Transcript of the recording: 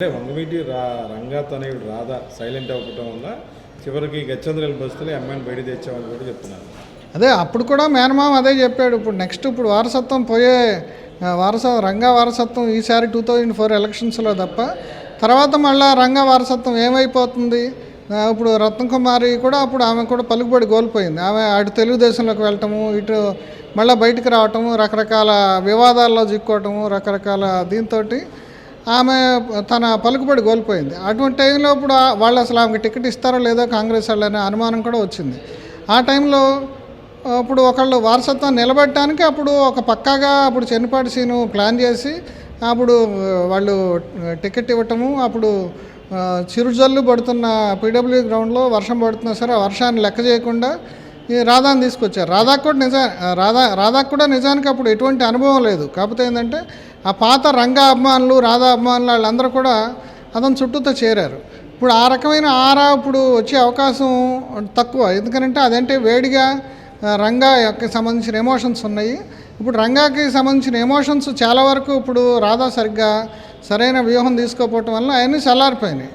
అంటే వంగవీటి రా రంగా తనయుడు రాధా సైలెంట్ అవ్వటం వల్ల చివరికి గచ్చంద్రుల బస్తులు అమ్మాయిని బయట తెచ్చామని కూడా చెప్తున్నారు. అదే అప్పుడు కూడా మేనమామ అదే చెప్పాడు. ఇప్పుడు నెక్స్ట్ ఇప్పుడు వారసత్వం పోయే ఆ, వారస రంగా వారసత్వం ఈసారి టూ థౌజండ్ ఫోర్ ఎలక్షన్స్లో తప్ప తర్వాత మళ్ళా రంగా వారసత్వం ఏమైపోతుంది? ఇప్పుడు ఇప్పుడు రత్నకుమారి కూడా అప్పుడు ఆమె కూడా పలుకుబడి కోల్పోయింది. ఆమె అటు తెలుగుదేశంలోకి వెళ్ళటము ఇటు మళ్ళీ బయటికి రావటము రకరకాల వివాదాల్లో చిక్కోవటము రకరకాల దీంతో ఆమె తన పలుకుబడి కోల్పోయింది. అటువంటి టైంలో ఇప్పుడు వాళ్ళు అసలు ఆమెకి టికెట్ ఇస్తారో లేదో కాంగ్రెస్ వాళ్ళు అనే అనుమానం కూడా వచ్చింది. ఆ టైంలో అప్పుడు ఒకళ్ళు వారసత్వం నిలబెట్టడానికి అప్పుడు ఒక పక్కాగా అప్పుడు చెన్నిపాటి సీను ప్లాన్ చేసి అప్పుడు వాళ్ళు టికెట్ ఇవ్వటము అప్పుడు చిరుజల్లు పడుతున్న పీడబ్ల్యూ గ్రౌండ్లో వర్షం పడుతున్నా సరే వర్షాన్ని లెక్క చేయకుండా ఈ రాధాని తీసుకొచ్చారు. రాధాకు కూడా నిజా రాధా రాధాకు కూడా నిజానికి అప్పుడు ఎటువంటి అనుభవం లేదు. కాకపోతే ఏంటంటే ఆ పాత రంగ అభిమానులు రాధా అభిమానులు వాళ్ళందరూ కూడా అతని చుట్టూతో చేరారు. ఇప్పుడు ఆ రకమైన ఆరా ఇప్పుడు వచ్చే అవకాశం తక్కువ. ఎందుకంటే అదంటే వేడిగా రంగా యొక్క సంబంధించిన ఎమోషన్స్ ఉన్నాయి. ఇప్పుడు రంగాకి సంబంధించిన ఎమోషన్స్ చాలా వరకు ఇప్పుడు రాధా సరిగ్గా సరైన వ్యూహం తీసుకోకపోవటం వల్ల అవన్నీ చల్లారిపోయినాయి.